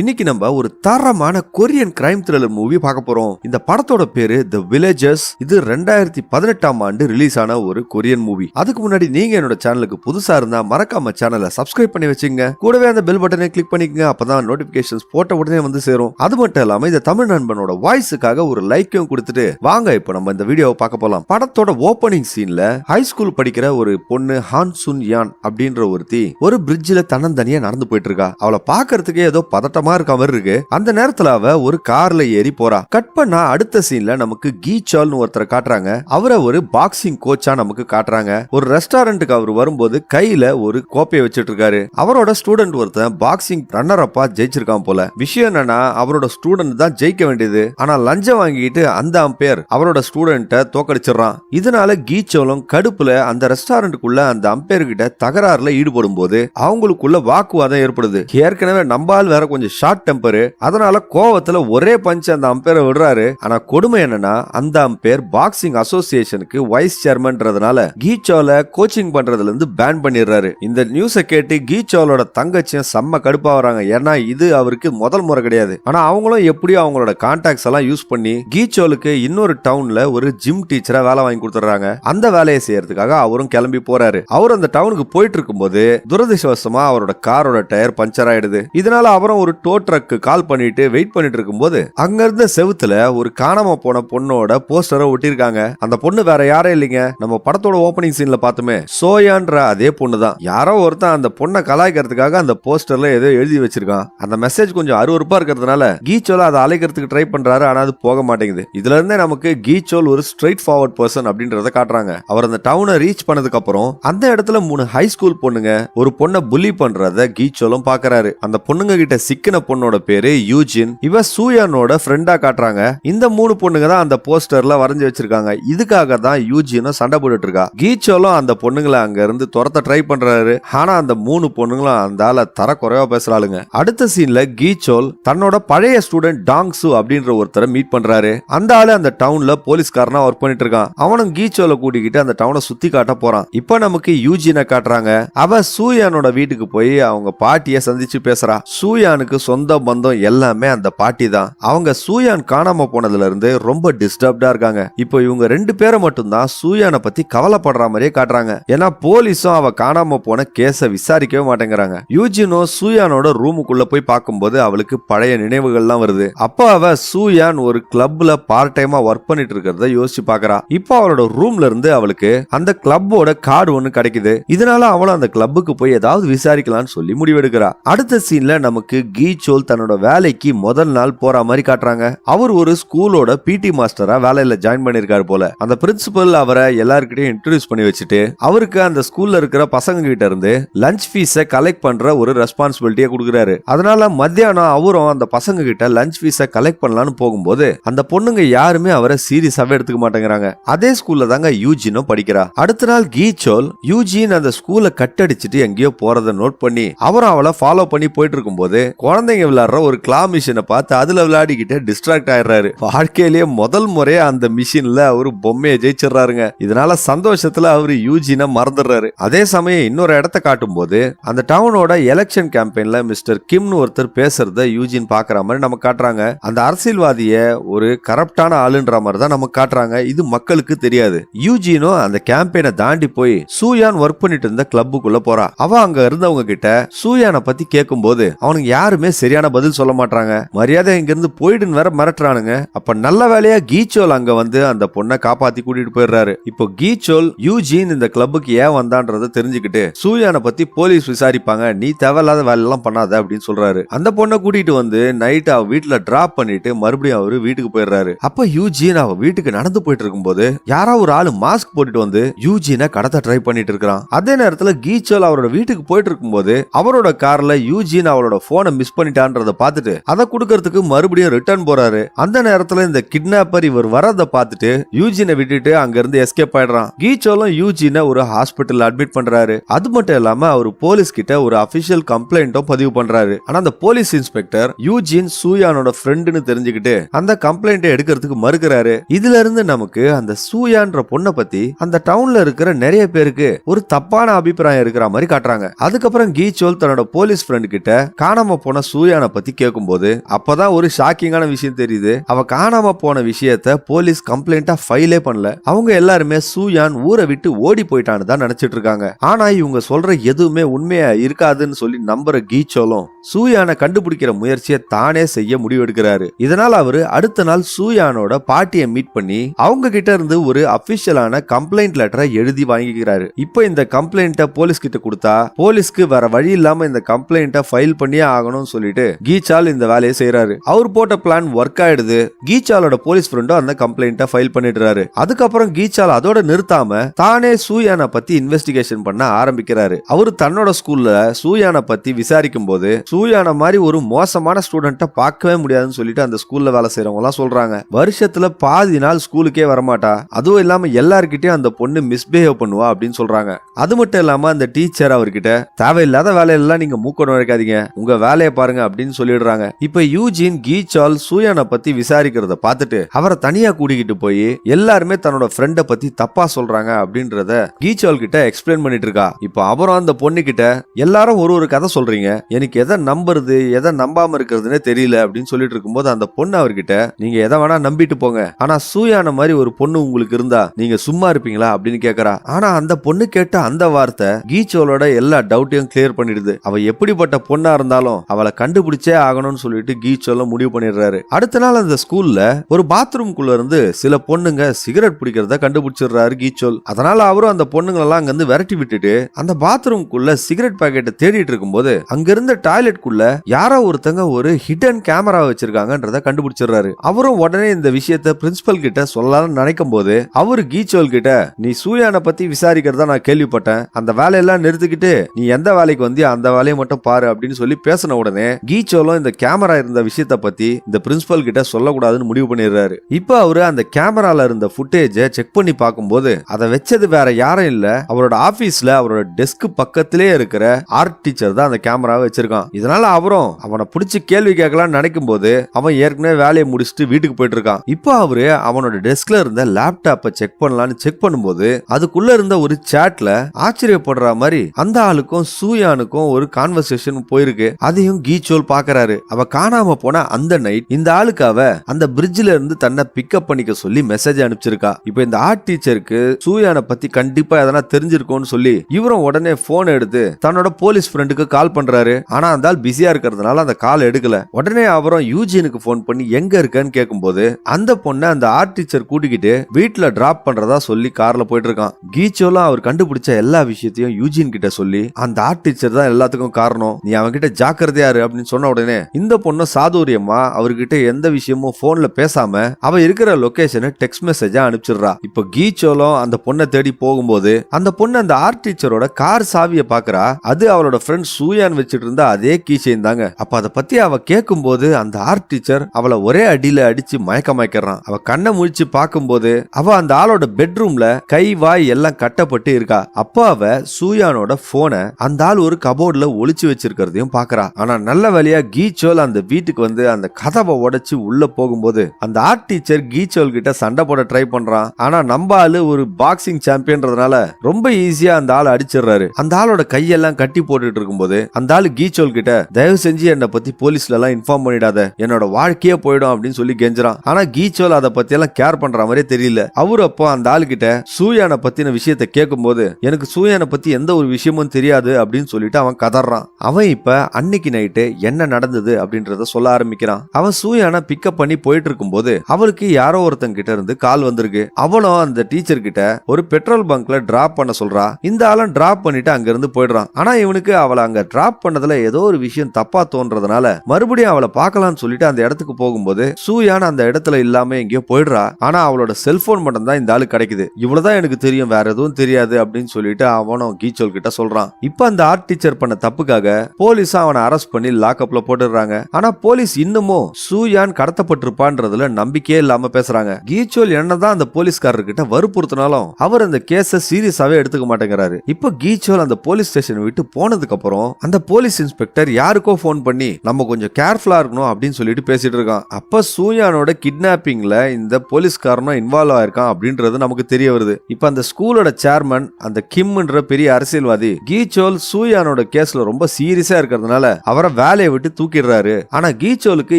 இன்னைக்கு நம்ம ஒரு தரமான கொரியன் கிரைம் த்ரில்லர் மூவி பார்க்க போறோம். இந்த படத்தோட பேரு தி வில்லேஜஸ் இது ரெண்டாயிரத்தி பதினெட்டாம் ஆண்டு ரிலீஸ் ஆன ஒரு கொரியன் மூவி அதுக்கு முன்னாடி நீங்க என்னோட சேனலுக்கு புதுசா இருந்தா மறக்காம சேனலை சப்ஸ்கிரைப் பண்ணி வச்சுங்க கூடவே அந்த பெல் பட்டனை கிளிக் பண்ணிக்கங்க. அப்பதான் நோட்டிபிகேஷன்ஸ் போட்ட உடனே வந்து சேரும். அது மட்டும் இல்லாம இந்த தமிழ் நண்பனோட வாய்ஸுக்காக ஒரு லைக்கையும் கொடுத்துட்டு வாங்க இப்போ நம்ம இந்த வீடியோவை பார்க்க போலாம். படத்தோட ஓப்பனிங் சீன்ல ஹை ஸ்கூல் படிக்கிற ஒரு பொண்ணு ஹான் சுன் யான் அப்படின்ற ஒருத்தி ஒரு பிரிட்ஜில் தன்னந்தனியா நடந்து போயிட்டு இருக்கா. அவளை பாக்குறதுக்கே ஏதோ பதட்டம் இருக்க மாதிரி இருக்கு. அந்த நேரத்துல அவ ஒரு கார்ல ஏறி போறா. கட் பண்ணா அடுத்த சீன்ல நமக்கு கீச்சால்னு ஒருத்தரை காட்டுறாங்க. அவரை ஒரு பாக்ஸிங் கோச்சா நமக்கு காட்டுறாங்க. ஒரு ரெஸ்டாரண்ட்டுக்கு அவர் வரும்போது கையில ஒரு கோப்பையை வச்சுட்டு இருக்காரு. அவரோட ஸ்டூடெண்ட் ஒருத்தன் பாக்ஸிங் ரன்னர் அப்பா ஜெயிச்சிருக்கான் போல. விஷயம் என்னன்னா அவரோட ஸ்டூடெண்ட் தான் ஜெயிக்க வேண்டியது. ஆனா லஞ்சம் வாங்கிட்டு அந்த அம்பையர் அவரோட ஸ்டூடெண்ட்டை தோக்கடிச்சிடறான். இதனால கீச்சோலும் கடுப்புல அந்த ரெஸ்டாரண்ட்டுக்குள்ள அந்த அம்பையர் கிட்ட தகராறுல ஈடுபடும் போது அவங்களுக்குள்ள வாக்குவாதம் ஏற்படுது. ஏற்கனவே நம்பால் வேற கொஞ்சம் ஷார்ட் டெம்பரு அதனால கோவத்துல ஒரே பஞ்ச் அந்த அம்பேரை விடுறாரு. ஆனா கொடுமை என்னன்னா அந்த அம்பேர் பாக்ஸிங் அசோசியேஷனுக்கு வைஸ் சேர்மன்றதுனால கீச்சோல கோச்சிங் பண்றதுல இருந்து பேன் பண்ணிடுறாரு. இந்த நியூஸை கேட்டு கீச்சோலோட தங்கச்சியும் செம்ம கடுப்பா வராங்க ஏன்னா இது அவருக்கு முதல் முறை கிடையாது. ஆனா அவங்களும் எப்படியும் அவங்களோட கான்டாக்ட்ஸ் எல்லாம் யூஸ் பண்ணி கீச்சோலுக்கு இன்னொரு டவுன்ல ஒரு ஜிம் டீச்சரா வேலை வாங்கி கொடுத்துறாங்க அந்த வேலையை செய்யறதுக்காக அவரும் கிளம்பி போறாரு. அவர் அந்த டவுனுக்கு போயிட்டு இருக்கும்போது துரதிருஷ்டவசமா அவரோட காரோட டயர் பஞ்சர் ஆயிடுது. இதனால அவரும் ஒரு டோ ட்ரக்கு கால் பண்ணிட்டு வெயிட் பண்ணிட்டு இருக்கும்போது அங்க இருந்த செவுத்துல ஒரு காணாம போன பொண்ணோட போஸ்டரை ஒட்டியிருக்காங்க. அந்த பொண்ணு வேற யாரும் இல்லைங்க. நம்ம படத்தோட ஓப்பனிங் சீன்ல பார்த்துமே சோயான்ற அதே பொண்ணு தான் யாரோ ஒருத்தன் அந்த பொண்ணை கலாய்க்கிறதுக்காக அந்த போஸ்டர்ல ஏதோ எழுதி வச்சிருக்கான். அந்த மெசேஜ் கொஞ்சம் அருவருப்பா இருக்கிறதுனால கீச்சோல அதை அழைக்கிறதுக்கு ட்ரை பண்றாரு ஆனா அது போக மாட்டேங்குது. இதுல இருந்தே நமக்கு கீச்சோல் ஒரு ஸ்ட்ரைட் ஃபார்வர்ட் பர்சன் அப்படின்றத காட்டுறாங்க. அவர் அந்த டவுனை ரீச் பண்ணதுக்கு அப்புறம் அந்த இடத்துல மூணு ஹை ஸ்கூல் பொண்ணுங்க ஒரு பொண்ணை புள்ளி பண்றத கீச்சோலும் பாக்குறாரு. அந்த பொண்ணுங்க கிட்ட சிக்கன பொண்ணோட பேரு யூஜின். இவ சூயனோட ஃப்ரெண்டா காட்டுறாங்க. இந்த மூணு பொண்ணுங்க தான் அந்த போஸ்டர்ல வரைஞ்சு வச்சிருக்காங்க. இதுக்காக தான் யூஜினும் சண்டை போட்டுட்டு இருக்கா. கீச்சோலும் அந்த பொண்ணுங்களை அங்க இருந்து துரத்த ட்ரை பண்றாரு. ஆனா அந்த மூணு பொண்ணுங்களும் அந்த ஆள தர குறைவா பேசுறாளுங்க. அடுத்த சீன்ல கீச்சோல் தன்னோட பழைய ஸ்டூடெண்ட் டாங்ஸு அப்படின்ற ஒருத்தரை மீட் பண்றாரு. அந்த ஆளு அந்த டவுன்ல போலீஸ்காரனா ஒர்க் பண்ணிட்டு இருக்கான். அவனும் கீச்சோல கூட்டிக்கிட்டு அந்த டவுனை சுத்தி காட்ட போறான். இப்ப நமக்கு யூஜினை காட்டுறாங்க. அவ சூயானோட வீட்டுக்கு போய் அவங்க பாட்டிய சந்திச்சு பேசுறா. சூயானுக்கு சொந்த பந்தம் எல்லாமே அந்த பாட்டி தான். அவங்க சூயான் காணாம போனதுல இருந்து ரொம்ப டிஸ்டர்ப்டா இருக்காங்க. இப்போ இவங்க ரெண்டு பேரை மட்டும்தான் சூயானை பத்தி கவலைப்படுற மாதிரியே காட்டுறாங்க. ஏன்னா போலீஸும் அவ காணாம போன கேஸ விசாரிக்கவே மாட்டேங்கிறாங்க. யூஜினோ சூயானோட ரூமுக்குள்ள போய் பார்க்கும்போது அவளுக்கு பழைய நினைவுகள்லாம் வருது. அப்போ அவ சூயான் ஒரு கிளப்ல பார்ட் டைமா ஒர்க் பண்ணிட்டு இருக்கிறத யோசிச்சு பாக்குறா இப்போ அவளோட ரூம்ல இருந்து அவளுக்கு அந்த கிளப்போட கார்டு ஒன்னு கிடைக்குது. இதனால அவளும் அந்த கிளப்புக்கு போய் ஏதாவது விசாரிக்கலாம்னு சொல்லி முடிவெடுக்கிறா. அடுத்த சீன்ல நமக்கு கீச்சோல் தன்னோட வேலைக்கு முதல் நாள் போற மாதிரி காட்டுறாங்க. அவர் ஒரு ஸ்கூலோட பிடி மாஸ்டரா வேலையில ஜாயின் பண்ணிருக்காரு போல. அந்த பிரின்சிபல் அவரை எல்லாருக்கிட்டையும் இன்ட்ரடியூஸ் பண்ணி வச்சுட்டு அவருக்கு அந்த ஸ்கூல்ல இருக்கிற பசங்க கிட்ட இருந்து லஞ்ச் ஃபீஸை கலெக்ட் பண்ற ஒரு ரெஸ்பான்சிபிலிட்டியை கொடுக்குறாரு. அதனால மத்தியானம் அவரும் அந்த பசங்க கிட்ட லஞ்ச் ஃபீஸை கலெக்ட் பண்ணலாம்னு போகும்போது அந்த பொண்ணுங்க யாருமே அவரை சீரியஸாவே எடுத்துக்க மாட்டேங்கிறாங்க. அதே ஸ்கூல்ல தாங்க யூஜினும் படிக்கிறா. அடுத்த நாள் கீச்சோல் யூஜின் அந்த ஸ்கூலை கட்டடிச்சிட்டு எங்கேயோ போறத நோட் பண்ணி அவரும் அவளை ஃபாலோ பண்ணி போயிட்டு இருக்கும்போது குழந்தைங்க விளையாடுற ஒரு கிளா மிஷினை பார்த்து அதுல விளையாடிக்கிட்டு டிஸ்ட்ராக்ட் ஆயிடுறாரு. வாழ்க்கையிலேயே முதல் முறையா அந்த மிஷின்ல அவரு பொம்மையை ஜெயிச்சிடுறாருங்க. இதனால சந்தோஷத்துல அவரு யூஜினை மறந்துடுறாரு. அதே சமயம் இன்னொரு இடத்த காட்டும் போது அந்த டவுனோட எலெக்ஷன் கேம்பெயின்ல மிஸ்டர் கிம்னு ஒருத்தர் பேசுறத யூஜின் பாக்குற மாதிரி நம்ம காட்டுறாங்க. அந்த அரசியல்வாதிய ஒரு கரப்டான ஆளுன்ற மாதிரி தான் நம்ம காட்டுறாங்க. இது மக்களுக்கு தெரியாது. யூஜினும் அந்த கேம்பெயினை தாண்டி போய் சூயான் ஒர்க் பண்ணிட்டு இருந்த கிளப்புக்குள்ள போறா. அவ அங்க இருந்தவங்க கிட்ட சூயானை பத்தி கேட்கும் போது அவனுக்கு யாருமே சரியான பதில் சொல்ல மாட்டாங்க மரியாதை இங்க இருந்து போயிடுன்னு வேற மிரட்டுறானுங்க. அப்ப நல்ல வேலையா கீச்சோல் அங்க வந்து அந்த பொண்ணை காப்பாத்தி கூட்டிட்டு போயிடுறாரு. இப்போ கீச்சோல் யூஜின் இந்த கிளப்புக்கு ஏன் வந்தான்றத தெரிஞ்சுக்கிட்டு சூயானை பத்தி போலீஸ் விசாரிப்பாங்க. நீ தேவையில்லாத வேலையெல்லாம் பண்ணாத அப்படின்னு சொல்றாரு. அந்த பொண்ணை கூட்டிட்டு வந்து நைட் அவ வீட்டுல டிராப் பண்ணிட்டு மறுபடியும் அவரு வீட்டுக்கு போயிடுறாரு. அப்ப யூஜின் அவ வீட்டுக்கு நடந்து போயிட்டு இருக்கும்போது யாரோ ஒரு ஆளு மாஸ்க் போட்டுட்டு வந்து யூஜினை கடத்த ட்ரை பண்ணிட்டு இருக்கிறான். அதே நேரத்துல கீச்சோல் அவரோட வீட்டுக்கு போயிட்டு இருக்கும்போது அவரோட கார்ல யூஜின் அவளோட போனை மிஸ் பண்ணிட்டான்றத பார்த்துட்டு அதை கொடுக்கறதுக்கு மறுபடியும் ரிட்டர்ன் போறாரு. அந்த நேரத்துல இந்த கிட்னாப்பர் இவர் வரதை பார்த்துட்டு யூஜினை விட்டுட்டு அங்க இருந்து எஸ்கேப் ஆயிடுறான். கீச்சோலும் யூஜினை ஒரு ஹாஸ்பிட்டல் அட்மிட் பண்றாரு. அது மட்டும் இல்லாம அவர் போலீஸ் கிட்ட ஒரு அபிஷியல் கம்ப்ளைண்ட்டும் பதிவு பண்றாரு. ஆனா அந்த போலீஸ் இன்ஸ்பெக்டர் யூஜின் சூயானோட ஃப்ரெண்டுன்னு தெரிஞ்சுக்கிட்டு அந்த கம்ப்ளைண்ட்டை எடுக்கிறதுக்கு மறுக்கிறாரு. இதுல இருந்து நமக்கு அந்த சூயான்ற பொண்ணை பத்தி அந்த டவுன்ல இருக்கிற நிறைய பேருக்கு ஒரு தப்பான அபிப்பிராயம் இருக்கிற மாதிரி காட்டுறாங்க. அதுக்கப்புறம் கீச்சோல் தன்னோட போலீஸ் ஃப்ரெண்ட் கிட்ட காணாம போன எல்லாம் பத்தி கேட்கும்போது அப்பதான் ஒரு ஷாக்கிங்கான விஷயம் தெரியுது. அவ காணாம போன விஷயத்த போலீஸ் கம்ப்ளைண்டா ஃபைலே பண்ணல. அவங்க எல்லாருமே சூயான் ஊரை விட்டு ஓடி போயிட்டான்னு தான் நினைச்சிட்டு இருக்காங்க ஆனா இவங்க சொல்ற எதுவுமே உண்மையா இருக்காதுன்னு சொல்லி நம்புற கீச்சோலும் சூயானை கண்டுபிடிக்கிற முயற்சியை தானே செய்ய முடிவெடுக்கிறாரு. இதனால அவரு அடுத்த நாள் சூயானோட பாட்டியை மீட் பண்ணி அவங்க கிட்ட இருந்து ஒரு அபிஷியலான கம்ப்ளைண்ட் லெட்டரை எழுதி வாங்கிக்கிறாரு. இப்போ இந்த கம்ப்ளைண்ட்டை போலீஸ் கிட்ட கொடுத்தா போலீஸ்க்கு வேற வழி இல்லாம இந்த கம்ப்ளைண்ட்டை ஃபைல் பண்ணியே ஆகணும்னு சொல்லிட்டு கீச்சால் இந்த வேலையை செய்யறாரு அவர் போட்ட பிளான் ஒர்க் ஆயிடுது. கீச்சாலோட போலீஸ் ஃப்ரெண்டும் அந்த கம்ப்ளைண்ட்டை ஃபைல் பண்ணிடுறாரு. அதுக்கப்புறம் கீச்சால் அதோட நிறுத்தாம தானே சூயானை பத்தி இன்வெஸ்டிகேஷன் பண்ண ஆரம்பிக்கிறாரு. அவரு தன்னோட ஸ்கூல்ல சூயானை பத்தி விசாரிக்கும் போது சூயானை மாதிரி ஒரு மோசமான ஸ்டூடெண்ட்டை பார்க்கவே முடியாதுன்னு சொல்லிட்டு அந்த ஸ்கூல்ல வேலை செய்யறவங்க எல்லாம் சொல்றாங்க. வருஷத்துல பாதி நாள் ஸ்கூலுக்கே வரமாட்டா. அதுவும் இல்லாம எல்லார்கிட்டயும் அந்த பொண்ணு மிஸ்பிஹேவ் பண்ணுவா அப்படின்னு சொல்றாங்க. அது மட்டும் இல்லாம அந்த டீச்சர் அவர்கிட்ட தேவையில்லாத வேலையெல்லாம் நீங்க மூக்கணும் நுழைக்காதீங்க. உங்க வேலையை பாருங்க அப்படின்னு சொல்லிடுறாங்க. இப்ப யூஜின் கீச்சால் சூயானை பத்தி விசாரிக்கிறத பார்த்துட்டு அவரை தனியா கூட்டிக்கிட்டு போய் எல்லாருமே தன்னோட ஃப்ரெண்டை பத்தி தப்பா சொல்றாங்க அப்படின்றத கீச்சால் கிட்ட எக்ஸ்பிளைன் பண்ணிட்டு இருக்கா. இப்ப அவரும் அந்த பொண்ணு கிட்ட எல்லாரும் ஒரு ஒரு கதை சொல்றீங்க. எனக்கு எதை நம்புறது எதை நம்பாம இருக்கிறதுனே தெரியல. அப்படின்னு சொல்லிட்டு இருக்கும்போது அந்த பொண்ணு அவர்கிட்ட நீங்க எதை வேணா நம்பிட்டு போங்க. ஆனா சூயான மாதிரி ஒரு பொண்ணு உங்களுக்கு இருந்தா நீங்க சும்மா இருப்பீங்களா? அப்படின்னு கேக்குறா. ஆனா அந்த பொண்ணு கேட்ட அந்த வார்த்தை கீச்சோலோட எல்லா டவுட்டையும் கிளியர் பண்ணிடுது. அவ எப்படிப்பட்ட பொண்ணா இருந்தாலும் அவளை கண்டுபிடிச்சே ஆகணும்னு சொல்லிட்டு கீச்சோல முடிவு பண்ணிடுறாரு. அடுத்த நாள் அந்த ஸ்கூல்ல ஒரு பாத்ரூம்குள்ள இருந்து சில பொண்ணுங்க சிகரெட் பிடிக்கிறத கண்டுபிடிச்சிடுறாரு கீச்சோல் அதனால அவரும் அந்த பொண்ணுங்களெல்லாம் அங்க இருந்து விரட்டி விட்டுட்டு அந்த பாத்ரூம்குள்ள சிகரெட் பாக்கெட்டை தேடிட்டு இருக்கும்போது அங்க இருந்த டாய்லெட்குள்ள யாரோ ஒருத்தங்க ஒரு ஹிடன் கேமரா வச்சிருக்காங்கன்றத கண்டுபிடிச்சிடுறாரு. அவரும் உடனே இந்த விஷயத்த பிரின்சிபல் கிட்ட சொல்லலாம்னு நினைக்கும் போது அவரு கீச்சோல் கிட்ட நீ சூர்யானை பத்தி விசாரிக்கிறதா நான் கேள்விப்பட்டேன். அந்த வேலையெல்லாம் நிறுத்திக்கிட்டு நீ எந்த வேலைக்கு வந்தியோ அந்த வேலையை மட்டும் பாரு அப்படின்னு சொல்லி பேசின உடனே கீச்சோலும் இந்த கேமரா இருந்த விஷயத்த பத்தி இந்த பிரின்சிபல் கிட்ட சொல்லக்கூடாதுன்னு முடிவு பண்ணிடுறாரு. இப்போ அவரு அந்த கேமரால இருந்த ஃபுட்டேஜை செக் பண்ணி பார்க்கும்போது அதை வச்சது வேற யாரும் இல்ல. அவரோட ஆபீஸ்ல அவரோட டெஸ்க் பக்கத்திலே இருக்கிற ஆர்ட் டீச்சர் தான் அந்த கேமராவை வச்சிருக்கான். இதனால அவரும் அவனை பிடிச்சி கேள்வி கேட்கலாம்னு நினைக்கும் போது அவன் ஏற்கனவே வேலையை முடிச்சுட்டு வீட்டுக்கு போயிட்டு இருக்கான். இப்போ அவரு அவனோட டெஸ்க்ல இருந்த லேப்டாப்பை செக் பண்ணலாம்னு செக் பண்ணும்போது அதுக்குள்ள இருந்த ஒரு சாட்ல ஆச்சரியப்படுற மாதிரி அந்த ஆளுக்கும் சூயானுக்கும் ஒரு கான்வர்சேஷன் போயிருக்கு. அதையும் கீச்சோல் பாக்குறாரு அவ காணாம போன அந்த நைட் இந்த ஆளுக்கு அவ அந்த பிரிட்ஜ்ல இருந்து தன்னை பிக்கப் பண்ணிக்க சொல்லி மெசேஜ் அனுப்பிச்சிருக்கா. இப்போ இந்த ஆர்ட் டீச்சருக்கு சூயானை பத்தி கண்டிப்பா எதனா தெரிஞ்சிருக்கும்னு சொல்லி இவரும் உடனே போன் எடுத்து தன்னோட போலீஸ் ஃப்ரெண்டுக்கு கால் பண்றாரு. ஆனா அந்த ஆள் பிஸியா இருக்கிறதுனால அந்த கால் எடுக்கல. உடனே அவரும் யூஜினுக்கு போன் பண்ணி எங்க இருக்கன்னு கேட்கும்போது அந்த பொண்ணை அந்த ஆர்ட் டீச்சர் கூட்டிக்கிட்டு வீட்டுல டிராப் பண்றதா சொல்லி கார்ல போயிட்டு இருக்கான் கீச்சோலாம் அவர் கண்டுபிடிச்ச எல்லா விஷயத்தையும் யூஜின் கிட்ட சொல்லி அந்த ஆர்ட் டீச்சர் தான் எல்லாத்துக்கும் காரணம். நீ அவன்கிட்ட ஜாக்கிரதையா இரு அப்படின்னு சொன்ன உடனே இந்த பொண்ணு சாதுரியமா அவர்கிட்ட எந்த விஷயமும் போன்ல பேசாம அவ இருக்கிற லொகேஷனை டெக்ஸ்ட் மெசேஜா அனுப்பிச்சிடுறா. இப்போ கீச்சோலம் அந்த பொண்ணை தேடி போகும்போது அந்த பொண்ணு அந்த ஆர்ட் டீச்சரோட கார் சாவியை பாக்குறா. அது அவளோட ஃப்ரெண்ட் சூயான் வச்சிட்டு இருந்த அதே கீ தாங்க. அப்ப அதை பத்தி அவ கேட்கும்போது அந்த ஆர்ட் டீச்சர் அவளை ஒரே அடியில அடிச்சு மயக்க மயக்கிறான் அவ கண்ணை முழிச்சு பார்க்கும்போது அவ அந்த ஆளோட பெட்ரூம்ல கை வாய் எல்லாம் கட்டப்பட்டு இருக்கா. அப்போ அவ சூயானோட போனை அந்த ஆள் ஒரு கபோர்ட்ல ஒளிச்சு வச்சிருக்கிறதையும் பாக்குறா. ஆனா நல்ல வழியா கீச்சோல் அந்த வீட்டுக்கு வந்து அந்த கதவை உடைச்சு உள்ள போகும்போது அந்த ஆர்ட் டீச்சர் கீச்சோல் கிட்ட சண்டை போட ட்ரை பண்றான். ஆனா நம்ம ஆளு ஒரு பாக்ஸிங் சாம்பியன்றதுனால ரொம்ப ஈஸியா அந்த ஆள் அடிச்சிடுறாரு. அந்த ஆளோட கையெல்லாம் கட்டி போட்டுட்டு இருக்கும்போது அந்த ஆளு கீச்சோல் கிட்ட தயவு செஞ்சு என்னை பத்தி போலீஸ்ல எல்லாம் இன்ஃபார்ம் பண்ணிடாத. என்னோட வாழ்க்கையே போயிடும் அப்படின்னு சொல்லி கெஞ்சுறான். ஆனா கீச்சோல் அதை பத்தி எல்லாம் கேர் பண்ற மாதிரியே தெரியல. அவர் அப்போ அந்த ஆளு கிட்ட சூயானை பத்தின விஷயத்த கேட்கும்போது எனக்கு சூயானை பத்தி எந்த ஒரு விஷயமும் தெரியாது அப்படின்னு சொல்லிட்டு அவன் கதறான். அவன் இப்ப அன்னைக்கு நைட் கேட்டு என்ன நடந்தது அப்படின்றத சொல்ல ஆரம்பிக்கிறான். அவன் சூயான பிக்கப் பண்ணி போயிட்டு இருக்கும்போது அவளுக்கு யாரோ ஒருத்தன் கிட்ட இருந்து கால் வந்திருக்கு. அவளும் அந்த டீச்சர் கிட்ட ஒரு பெட்ரோல் பங்க்ல டிராப் பண்ண சொல்றா. இந்த ஆளும் டிராப் பண்ணிட்டு அங்க இருந்து போயிடுறான். ஆனா இவனுக்கு அவளை அங்க டிராப் பண்ணதுல ஏதோ ஒரு விஷயம் தப்பா தோன்றதுனால மறுபடியும் அவளை பார்க்கலாம்னு சொல்லிட்டு அந்த இடத்துக்கு போகும்போது சூயான் அந்த இடத்துல இல்லாம எங்கேயோ போயிடுறா. ஆனா அவளோட செல்போன் மட்டும் தான் இந்த ஆளு கிடைக்குது. இவ்வளவுதான் எனக்கு தெரியும் வேற எதுவும் தெரியாது அப்படின்னு சொல்லிட்டு அவனும் கீச்சோல் கிட்ட சொல்றான். இப்ப அந்த ஆர்ட் டீச்சர் பண்ண தப்புக்காக போலீஸ் அவனை அரெஸ்ட் பண்ணி லாக்அப்ல போட்டுடுறாங்க. ஆனா போலீஸ் இன்னமும் சூயான் கடத்தப்பட்டிருப்பான்றதுல நம்பிக்கையே இல்லாம பேசுறாங்க. கீச்சோல் என்னதான் அந்த போலீஸ்காரர் கிட்ட வற்புறுத்தினாலும் அவர் அந்த கேஸ சீரியஸாவே எடுத்துக்க மாட்டேங்கிறாரு. இப்ப கீச்சோல் அந்த போலீஸ் ஸ்டேஷன் விட்டு போனதுக்கு அப்புறம் அந்த போலீஸ் இன்ஸ்பெக்டர் யாருக்கோ ஃபோன் பண்ணி நம்ம கொஞ்சம் கேர்ஃபுல்லா இருக்கணும் அப்படின்னு சொல்லிட்டு பேசிட்டு இருக்கான். அப்ப சூயானோட கிட்னாப்பிங்ல இந்த போலீஸ்காரனும் இன்வால்வ் ஆயிருக்கான் அப்படின்றது நமக்கு தெரிய வருது. இப்ப அந்த ஸ்கூலோட சேர்மன் அந்த கிம்ன்ற பெரிய அரசியல்வாதி கீச்சோல் சூயானோட கேஸ்ல ரொம்ப சீரியஸா இருக்கிறதுனால அவரை வேலையை விட்டு தூக்கிடுறாரு. ஆனா கீச்சோலுக்கு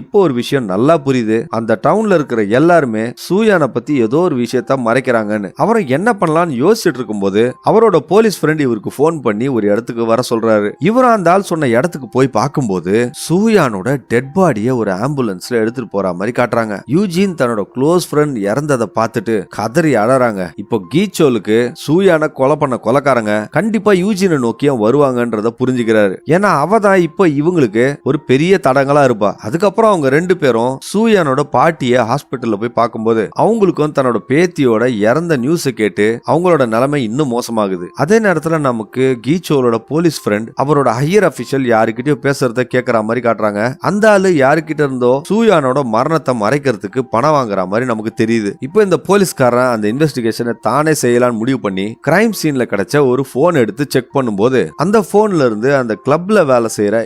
இப்போ ஒரு விஷயம் நல்லா புரியுது. அந்த டவுன்ல இருக்கிற எல்லாருமே சூயானை பத்தி ஏதோ ஒரு விஷயத்த மறைக்கிறாங்கன்னு. அவரை என்ன பண்ணலாம்னு யோசிச்சுட்டு இருக்கும்போது அவரோட போலீஸ் ஃப்ரெண்ட் இவருக்கு ஃபோன் பண்ணி ஒரு இடத்துக்கு வர சொல்றாரு. இவரும் அந்த ஆள் சொன்ன இடத்துக்கு போய் பார்க்கும்போது சூயானோட டெட் பாடியை ஒரு ஆம்புலன்ஸ்ல எடுத்துட்டு போற மாதிரி காட்டுறாங்க. யூஜின் தன்னோட க்ளோஸ் ஃப்ரெண்ட் இறந்ததை பார்த்துட்டு கதறி அழறாங்க. இப்போ கீச்சோலுக்கு சூயான கொலை பண்ண கொலைக்காரங்க கண்டிப்பா யூஜினை நோக்கியும் வருவாங்கன்றத புரிஞ்சுக்கிறாரு. ஏன்னா அவ தான் இப்போ அவங்களுக்கு ஒரு பெரிய தடங்களா இருப்பா. அதுக்கப்புறம் அவங்க ரெண்டு பேரும் சூயானோட பாட்டிய ஹாஸ்பிட்டல்ல போய் பார்க்கும்போது அவங்களுக்கும் தன்னோட பேத்தியோட இறந்த நியூஸை கேட்டு அவங்களோட நிலைமை இன்னும் மோசமாகுது. அதே நேரத்துல நமக்கு கீச்சோலோட போலீஸ் ஃப்ரெண்ட் அவரோட ஹையர் அபிஷியல் யாருக்கிட்டயோ பேசுறத கேக்குற மாதிரி காட்டுறாங்க. அந்த ஆளு யாருக்கிட்ட இருந்தோ சூயானோட மரணத்தை மறைக்கிறதுக்கு பணம் வாங்குற மாதிரி நமக்கு தெரியுது. இப்போ இந்த போலீஸ்காரன் அந்த இன்வெஸ்டிகேஷனை தானே செய்யலாம்னு முடிவு பண்ணி கிரைம் சீன்ல கிடைச்ச ஒரு போன் எடுத்து செக் பண்ணும்போது அந்த போன்ல இருந்து அந்த கிளப்ல வேலை செய்யற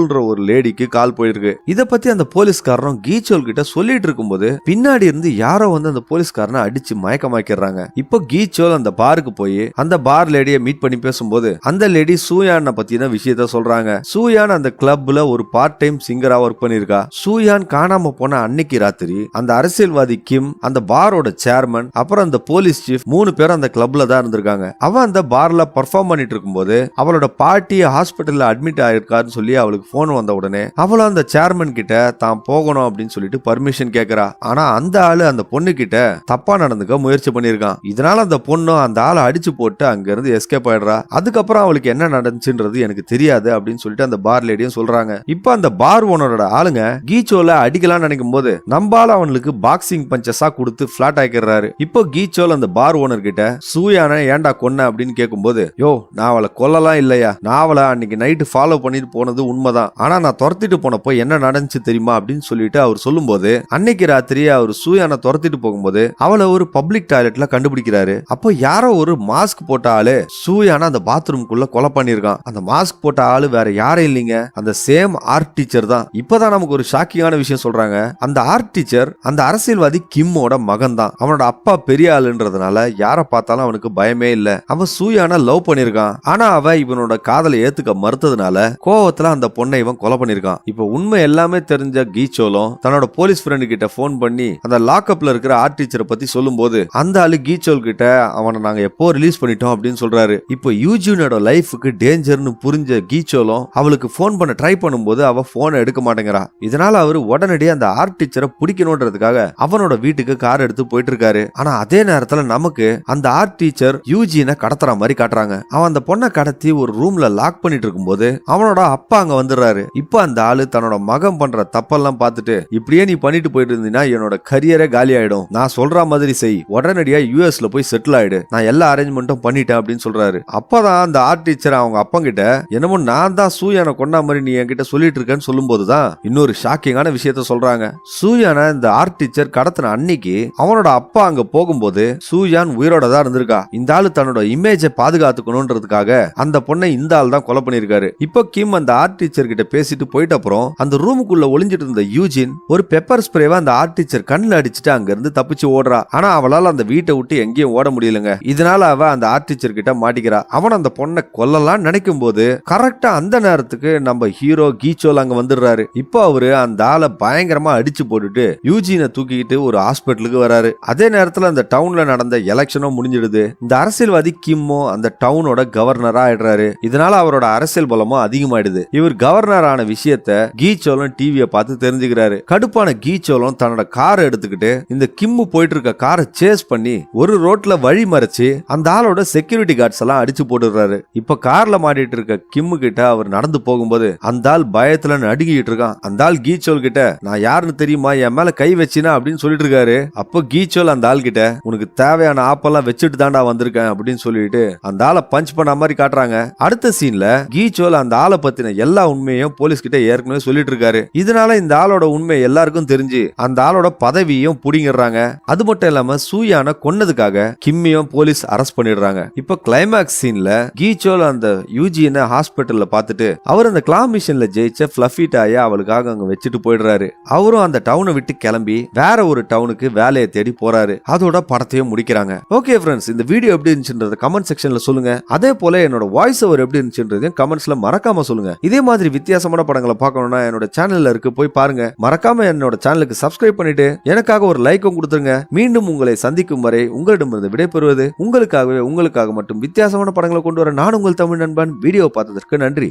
கீச்சோல்ன்ற ஒரு லேடிக்கு கால் போயிருக்கு. இத பத்தி அந்த போலீஸ்காரரும் கீச்சோல் கிட்ட சொல்லிட்டு இருக்கும்போது பின்னாடி இருந்து யாரோ வந்து அந்த போலீஸ்காரனை அடிச்சு மயக்கமாக்கிடுறாங்க. இப்போ கீச்சோல் அந்த பாருக்கு போய் அந்த பார் லேடியை மீட் பண்ணி பேசும்போது அந்த லேடி சூயானை பத்தின விஷயத்த சொல்றாங்க. சூயான் அந்த கிளப்ல ஒரு பார்ட் டைம் சிங்கரா ஒர்க் பண்ணிருக்கா சூயான் காணாம போன அன்னைக்கு ராத்திரி அந்த அரசியல்வாதி கிம் அந்த பாரோட சேர்மன் அப்புறம் அந்த போலீஸ் சீஃப் மூணு பேரும் அந்த கிளப்ல தான் இருந்திருக்காங்க. அவ அந்த பார்ல பர்ஃபார்ம் பண்ணிட்டு இருக்கும்போது அவளோட பாட்டி ஹாஸ்பிட்டல்ல அட்மிட் ஆயிருக்காருன்னு சொல்லி அவளுக்கு போன் வந்த உடனே அவளும் அந்த சேர்மன் கிட்ட தான் போகணும் அப்படின்னு சொல்லிட்டு பர்மிஷன் கேட்கறா ஆனா அந்த ஆளு அந்த பொண்ணு கிட்ட தப்பா நடந்துக்க முயற்சி பண்ணிருக்கான். இதனால அந்த பொண்ணு அந்த ஆளை அடிச்சு போட்டு அங்க இருந்து எஸ்கேப் ஆயிடுறா. அதுக்கப்புறம் அவளுக்கு என்ன நடந்துச்சுன்றது எனக்கு தெரியாது அப்படின்னு சொல்லிட்டு அந்த பார் லேடியும் சொல்றாங்க. இப்போ அந்த பார் ஓனரோட ஆளுங்க கீச்சோல அடிக்கலாம்னு நினைக்கும் போது நம்பால அவனுக்கு பாக்ஸிங் பஞ்சஸா கொடுத்து பிளாட் ஆக்கிடுறாரு. இப்போ கீச்சோல் அந்த பார் ஓனர் கிட்ட சூயான ஏன்டா கொன்ன? அப்படின்னு கேட்கும்போது யோ நான் அவளை கொல்லலாம் இல்லையா? நான் அவளை அன்னைக்கு நைட்டு ஃபாலோ பண்ணிட்டு போனது உண்மை உண்மைதான். ஆனால் நான் துரத்திட்டு போனப்போ என்ன நடந்துச்சு தெரியுமா அப்படின்னு சொல்லிட்டு அவர் சொல்லும்போது அன்னைக்கு ராத்திரி அவர் சூயான துரத்திட்டு போகும்போது அவளை ஒரு பப்ளிக் டாய்லெட்ல கண்டுபிடிக்கிறாரு. அப்போ யாரோ ஒரு மாஸ்க் போட்ட ஆளு சூயான அந்த பாத்ரூம்குள்ள கொலை பண்ணிருக்கான் அந்த மாஸ்க் போட்ட ஆளு வேற யாரும் இல்லைங்க. அந்த சேம் ஆர்ட் டீச்சர் தான். இப்பதான் நமக்கு ஒரு ஷாக்கிங்கான விஷயம் சொல்றாங்க. அந்த ஆர்ட் டீச்சர் அந்த அரசியல்வாதி கிம்மோட மகன் தான். அவனோட அப்பா பெரிய ஆளுன்றதுனால யாரை பார்த்தாலும் அவனுக்கு பயமே இல்ல. அவன் சூயான லவ் பண்ணிருக்கான் ஆனா அவ இவனோட காதலை ஏத்துக்க மறுத்ததுனால கோவத்துல அந்த பொண்ணை இவன் கொலை பண்ணிருக்கான் இப்போ உண்மை எல்லாமே தெரிஞ்ச கீச்சோலும் தன்னோட போலீஸ் ஃப்ரெண்டு கிட்ட ஃபோன் பண்ணி அந்த லாக்அப்ல இருக்கிற ஆர்ட் டீச்சரை பத்தி சொல்லும்போது அந்த ஆளு கீச்சோல் கிட்ட அவனை நாங்க எப்போ ரிலீஸ் பண்ணிட்டோம் அப்படின்னு சொல்றாரு. இப்போ யூஜினோட லைஃபுக்கு டேஞ்சர்னு புரிஞ்ச கீச்சோலும் அவளுக்கு ஃபோன் பண்ண ட்ரை பண்ணும்போது அவ போனை எடுக்க மாட்டேங்கிறா. இதனால அவர் உடனடியே அந்த ஆர்ட் டீச்சரை பிடிக்கணுன்றதுக்காக அவனோட வீட்டுக்கு கார் எடுத்து போயிட்டு இருக்காரு ஆனா அதே நேரத்துல நமக்கு அந்த ஆர்ட் டீச்சர் யூஜினை கடத்துற மாதிரி காட்டுறாங்க. அவன் அந்த பொண்ணை கடத்தி ஒரு ரூம்ல லாக் பண்ணிட்டு இருக்கும்போது அவனோட அப்பா அங்க வந்துடுறாரு இப்போ அந்த ஆளு தன்னோட மகன் பண்ற தப்பெல்லாம் பார்த்துட்டு இப்படியே நீ பண்ணிட்டு போயிட்டு இருந்தீங்கன்னா என்னோட கரியரே காலி ஆயிடும். நான் சொல்ற மாதிரி செய். உடனடியா யூஎஸ்ல போய் செட்டில் ஆயிடு. நான் எல்லா அரேஞ்ச்மெண்ட்டும் பண்ணிட்டேன் அப்படின்னு சொல்றாரு. அப்பதான் அந்த ஆர்ட் டீச்சர் அவங்க அப்பங்கிட்ட என்னமோ நான் தான் சூயானை கொண்டா மாதிரி நீ என்கிட்ட சொல்லிட்டு இருக்கேன்னு சொல்லும்போது தான் இன்னொரு ஷாக்கிங்கான விஷயத்த சொல்றாங்க. சூயானை இந்த ஆர்ட் டீச்சர் கடத்தின அன்னைக்கு அவனோட அப்பா அங்க போகும்போது சூயான் உயிரோட தான் இருந்திருக்கா. இந்த ஆளு தன்னோட இமேஜை பாதுகாத்துக்கணும்ன்றதுக்காக அந்த பொண்ணை இந்த ஆள் தான் கொலை பண்ணிருக்காரு இப்போ கிம் அந்த ஆர்ட் டீச்சர் கிட்ட பேசிட்டு போயிட்ட அப்புறம் அந்த ரூமுக்குள்ள ஒளிஞ்சிட்டு இருந்த யூஜின் ஒரு பெப்பர் ஸ்ப்ரேவா அந்த ஆர்ட் டீச்சர் கண்ணில் அடிச்சுட்டு அங்க இருந்து தப்பிச்சு ஓடுறா. ஆனா அவளால அந்த வீட்டை விட்டு எங்கேயும் ஓட முடியலங்க. இதனால அவ அந்த ஆர்ட் டீச்சர் கிட்ட மாட்டிக்கிறா. அவன் அந்த பொண்ணை கொல்லலாம் நினைக்கும் போது கரெக்டா அந்த நேரத்துக்கு நம்ம ஹீரோ கீச்சோல் அங்க வந்துடுறாரு. இப்போ அவரு அந்த ஆளை பயங்கரமா அடிச்சு போட்டுட்டு யூஜினை தூக்கிக்கிட்டு ஒரு ஹாஸ்பிட்டலுக்கு வராரு. அதே நேரத்துல அந்த டவுன்ல நடந்த எலெக்ஷனும் முடிஞ்சிடுது. இந்த அரசியல்வாதி கிம்மோ அந்த டவுனோட கவர்னரா ஆயிடுறாரு. இதனால அவரோட அரசியல் பலமும் அதிகமாயிடுது. இவர் கவர்னர் ஆன விஷயத்த கீச்சோலம் டிவியை பார்த்து தெரிஞ்சுக்கிறாரு. கடுப்பான கீச்சோலம் தன்னோட காரை எடுத்துக்கிட்டு இந்த கிம்மு போயிட்டு இருக்க காரை சேஸ் பண்ணி ஒரு ரோட்ல வழி மறைச்சு அந்த ஆளோட செக்யூரிட்டி கார்ட்ஸ் எல்லாம் அடிச்சு போட்டுடுறாரு. இப்ப கார்ல மாட்டிட்டு இருக்க கிம்மு கிட்ட அவர் நடந்து போகும்போது அந்த ஆள் பயத்துல நடுங்கிட்டு இருக்கான். அந்த ஆள் கீச்சோல் கிட்ட நான் யாருன்னு தெரியுமா? என் மேல கை வச்சினா? அப்படின்னு சொல்லிட்டு இருக்காரு. அப்போ கீச்சோல் அந்த ஆள் கிட்ட உனக்கு தேவையான ஆப்பெல்லாம் வச்சுட்டு தாண்டா வந்திருக்கேன் அப்படின்னு சொல்லிட்டு அந்த ஆளை பஞ்ச் பண்ண மாதிரி காட்டுறாங்க. அடுத்த சீன்ல கீச்சோல் அந்த ஆளை பத்தின எல்லா உண்மையும் போலீஸ் கிட்ட ஏற்கனவே சொல்லிட்டு இருக்காரு இதனால இந்த ஆளோட உண்மை எல்லாருக்கும் தெரிஞ்சு அந்த ஆளோட பதவியும் புடிங்கிடுறாங்க. அது மட்டும் இல்லாம சூயான கொன்னதுக்காக கிம்மியும் போலீஸ் அரெஸ்ட் பண்ணிடுறாங்க. இப்போ கிளைமேக்ஸ் சீன்ல கீச்சோல அந்த யூஜியனை ஹாஸ்பிட்டல்ல பார்த்துட்டு அவர் அந்த கிளா மிஷன்ல ஜெயிச்ச ஃபிளஃபி அவளுக்காக அங்க வச்சுட்டு போயிடுறாரு. அவரும் அந்த டவுனை விட்டு கிளம்பி வேற ஒரு டவுனுக்கு வேலையை தேடி போறாரு. அதோட படத்தையும் முடிக்கிறாங்க. ஓகே ஃப்ரெண்ட்ஸ் இந்த வீடியோ எப்படி இருந்துச்சுன்றத கமெண்ட் செக்ஷன்ல சொல்லுங்க. அதே போல என்னோட வாய்ஸ் ஓவர் எப்படி இருந்துச்சுன்றதையும் கமெண்ட்ஸ்ல மறக்காம சொல்லுங்க. இதே மாதிரி மாதிரி வித்தியாசமான படங்களை பார்க்கணும்னா என்னோட சேனல்ல இருக்கு. போய் பாருங்க. மறக்காம என்னோட சேனலுக்கு சப்ஸ்கிரைப் பண்ணிட்டு எனக்காக ஒரு லைக்கும் கொடுத்துருங்க. மீண்டும் உங்களை சந்திக்கும் வரை உங்களிடமிருந்து விடைபெறுவது உங்களுக்காகவே உங்களுக்காக மட்டும் வித்தியாசமான படங்களை கொண்டு வர நான் உங்கள் தமிழ் நண்பன். வீடியோ பார்த்ததற்கு நன்றி.